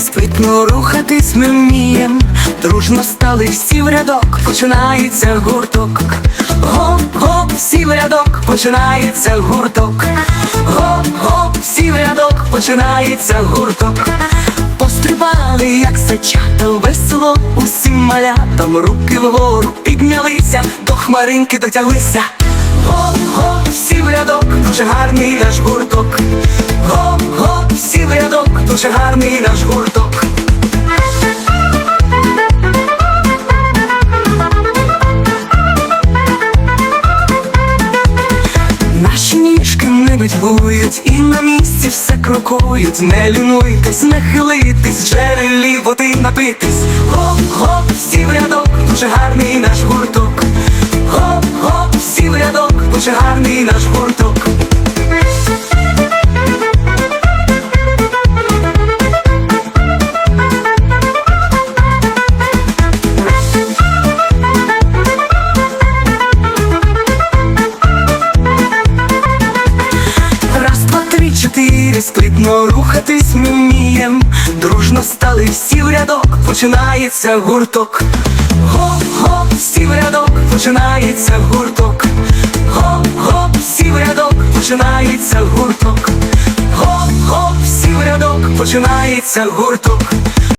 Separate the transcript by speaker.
Speaker 1: Спритно рухатись ми вмієм, дружно стали всі в рядок, починається гурток. Гоп-гоп, всі в рядок, починається гурток. Гоп-гоп, всі в рядок, починається гурток. Пострибали, як сачата, весело усім малятам, руки вгору піднялися, до хмаринки дотяглися. Гоп-гоп, всі в рядок, дуже гарний наш гурток. Гоп-гоп, дуже гарний наш гурток. Наші ніжки не нудьгують і на місці все крокують. Не лінуйтесь, не хилитись, джерелі води напитись. Гоп-гоп, всі в рядок, дуже гарний наш гурток. Гоп-гоп, всі в рядок, дуже гарний наш гурток. Спритно рухатись ми вмієм. Дружно стали всі в рядок, починається гурток. Гоп-гоп, всі в рядок, починається гурток. Гоп-гоп, всі в рядок, починається гурток. Гоп-гоп, всі в рядок, починається гурток.